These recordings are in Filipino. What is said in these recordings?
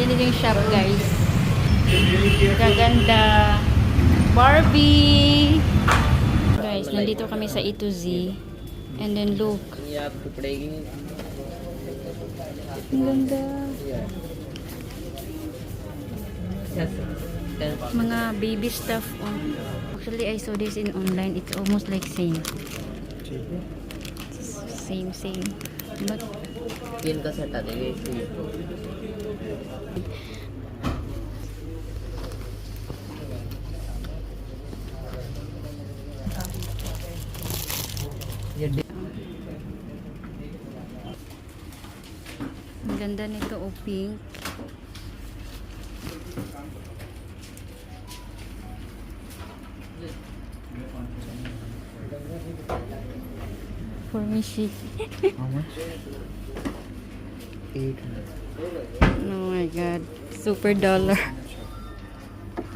Yan yung shop, guys. Gaganda. Barbie! Guys, nandito kami sa E to Z. And then look. Ang ganda. Mga baby stuff. On. Actually, I saw this in online. It's almost like same. Same, same. But... Yan ka sa tatay ang ganda nito, oh, pink. For me, she. How much? Eight hundred. Oh my god. Super dollar.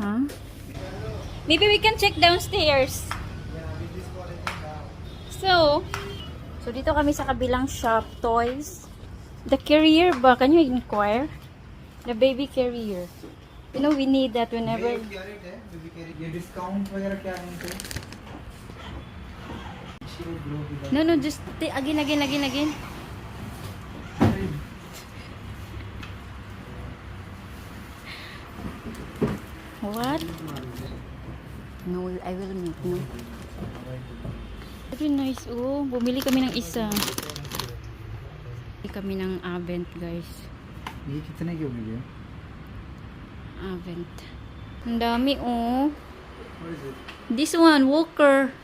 Huh? Maybe we can check downstairs. So, so dito kami sa kabilang shop, toys. The carrier ba? Can you inquire? The baby carrier. You know, we need that whenever... discount No, no, just again, again, again, again. What? No, I will make no. Very nice oh. Bumili kami ng isa. Bumili kami ng Avent guys. Hindi kita na yung video. Avent. Ang dami oh. What is it? This one, Walker.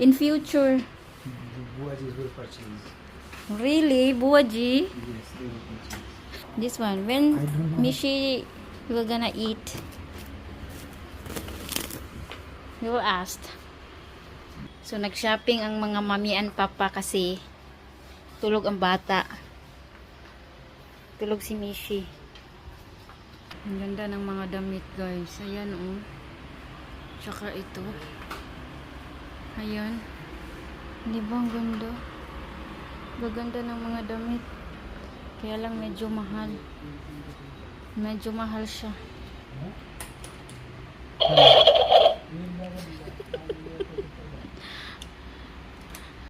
In future. Buaji's will purchase. Really? Buaji? Yes, they will purchase. This one. When Mishi Mishi will gonna eat? You will ask. So, nag-shopping ang mga mami and papa kasi tulog ang bata. Tulog si Mishi. Ang ganda ng mga damit, guys. Ayan, oh. Tsaka ito. Ayan. Di ba ang ganda? Gaganda ng mga damit. Kaya lang medyo mahal. Medyo mahal siya.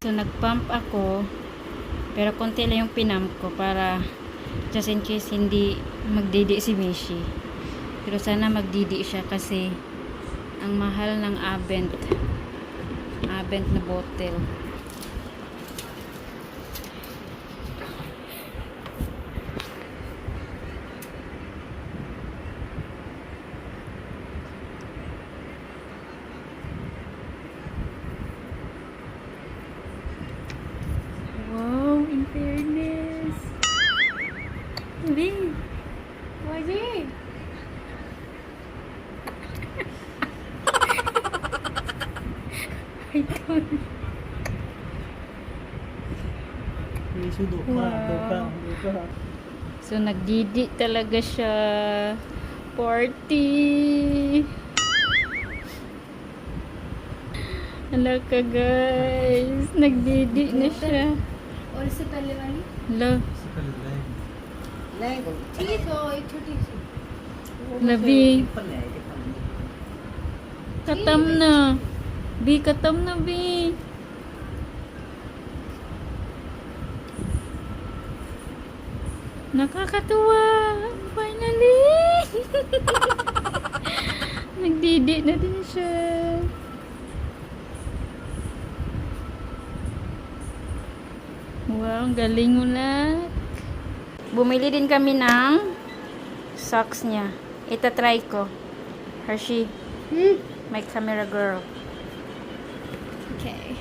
so nagpump ako pero konti lang yung pinump ko para just in case hindi magdidi si Mishi. Pero sana magdidi siya kasi ang mahal ng Avent. Avent na bottle. Wow, in fairness. Hindi. Waji. I don't. Wow. So, nagdidi talaga siya. Party! Hala ka guys. Nagdidi na siya. Or sa palimali? Hala. Sa palimali. Lehenga ठीक है एक छोटी सी Labi. Tiffin है tiffin Katam na. Bi, katam na, Bi. Nakakatuwa. Finally. Nagdidi na din siya. Wow, ang galing mo na. Bumili din kami ng socks niya. Ita-try ko. Hershey. My camera girl. Okay.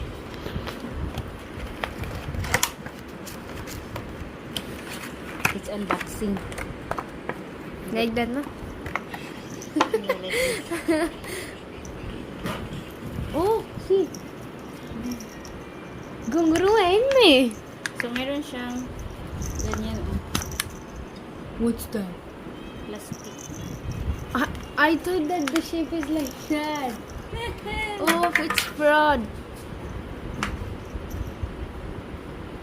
It's unboxing. Naigdan na. oh, see. Gungruin me. So, meron siyang ganyan, What's that? Plastic. I, I thought that the shape is like that. oh, it's broad.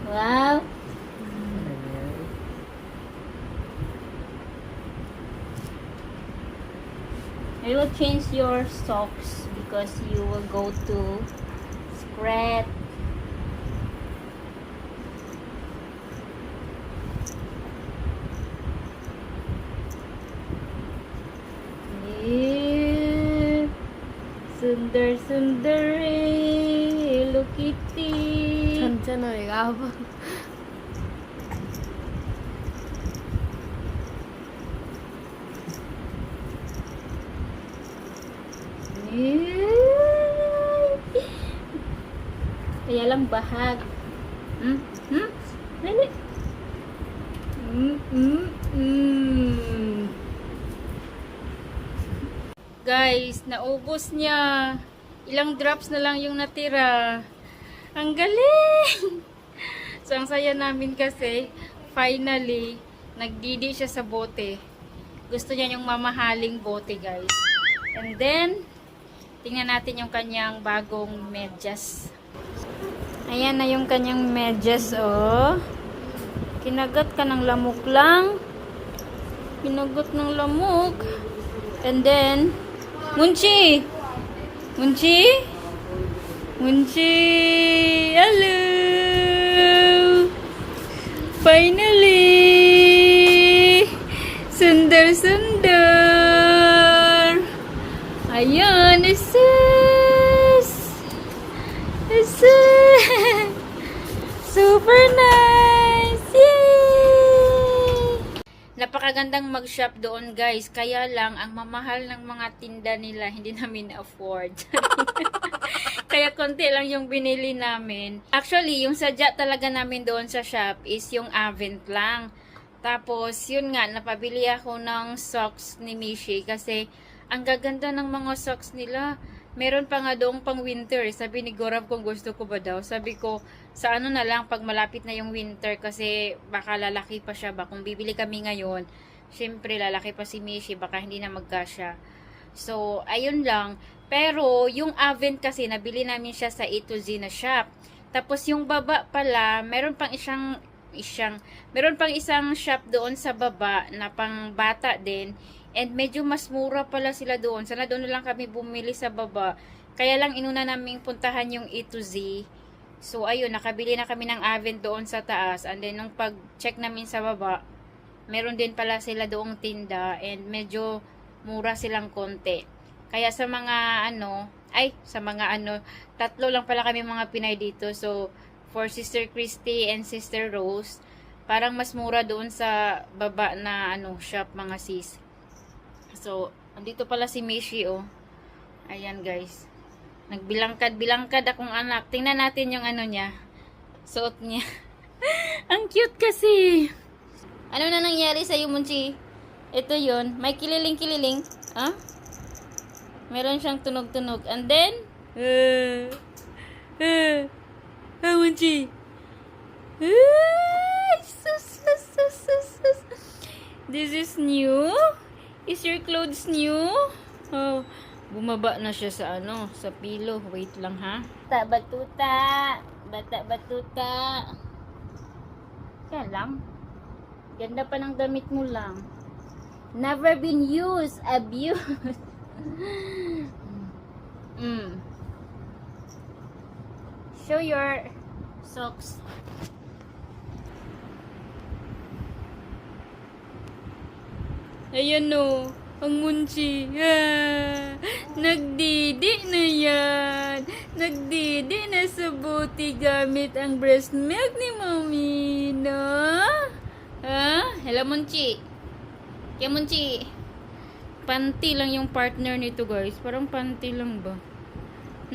Wow. I will change your socks because you will go to scratch Sundar sundar eh. Hello Kitty. छान होएगा अब Kaya lang bahag. Hmm? Hmm? Dali. Hmm? Guys, naubos niya. Ilang drops na lang yung natira. Ang galing! so, ang saya namin kasi, finally, nagdidi siya sa bote. Gusto niya yung mamahaling bote, guys. And then, tingnan natin yung kanyang bagong medyas. Ayan na yung kanyang medyas, oh. Kinagat ka ng lamok lang. Kinagat ng lamok. And then, Munchi! Munchi? Munchi! Hello! Finally! Sundar, sundar! Ayan, isis! Isis! Super nice! Napakagandang mag-shop doon guys. Kaya lang, ang mamahal ng mga tinda nila, hindi namin afford. Kaya konti lang yung binili namin. Actually, yung sadya talaga namin doon sa shop is yung Avent lang. Tapos, yun nga, napabili ako ng socks ni Mishi kasi ang gaganda ng mga socks nila. Meron pa nga doong pang winter. Sabi ni Gorab kung gusto ko ba daw. Sabi ko, sa ano na lang pag malapit na yung winter kasi baka lalaki pa siya ba. Kung bibili kami ngayon, syempre lalaki pa si Mishi, baka hindi na magkasya. So, ayun lang. Pero, yung Avent kasi, nabili namin siya sa A to Z na shop. Tapos, yung baba pala, meron pang isang, isang, meron pang isang shop doon sa baba na pang bata din. And medyo mas mura pala sila doon. Sana doon lang kami bumili sa baba. Kaya lang inuna naming puntahan yung A to Z. So, ayun, nakabili na kami ng Avent doon sa taas. And then, nung pag-check namin sa baba, meron din pala sila doong tinda. And medyo mura silang konti. Kaya sa mga ano, ay, sa mga ano, tatlo lang pala kami mga Pinay dito. So, for Sister Christy and Sister Rose, parang mas mura doon sa baba na ano, shop mga sis. So, andito pala si Mishi, oh. Ayan, guys. Nagbilangkad-bilangkad akong anak. Tingnan natin yung ano niya. Suot niya. Ang cute kasi. Ano na nangyari sa'yo, Munchi? Ito yon May kililing-kililing. Ha? Meron siyang tunog-tunog. And then, uh, uh, ah, Munchi. Ah, sus, sus, sus, sus, sus. This is new? Is your clothes new? Oh, bumaba na siya sa ano, sa pilo. Wait lang ha. Bata batuta. Bata batuta. Kaya lang. Ganda pa ng damit mo lang. Never been used, abused. mm. Show your socks. Ayan o, ang munchi. Ah, nagdidi na yan. Nagdidi na sa buti gamit ang breast milk ni Mami, no? Ha? Hello, munchi. Kaya munchi. Panty lang yung partner nito, guys. Parang panty lang ba?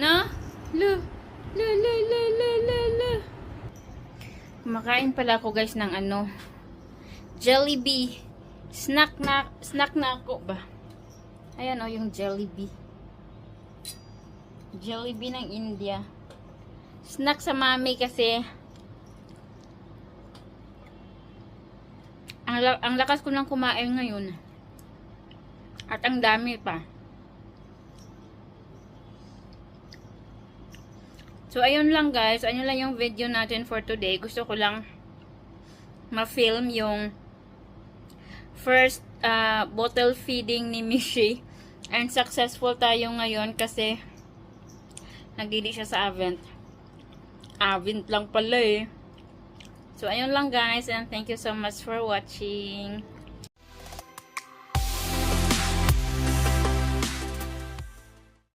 Na? La. La, la, la, la, la, la. Kumakain pala ako, guys, ng ano. Jollibee. Snack na, snack na ako ba? Ayan o, yung Jollibee. Jollibee ng India. Snack sa mami kasi ang, ang lakas ko nang kumain ngayon. At ang dami pa. So, ayun lang guys. Ayun lang yung video natin for today. Gusto ko lang ma-film yung first uh, bottle feeding ni Mishi. And successful tayo ngayon kasi nagdidi siya sa Avent. Avent lang pala eh. So, ayun lang guys. And thank you so much for watching.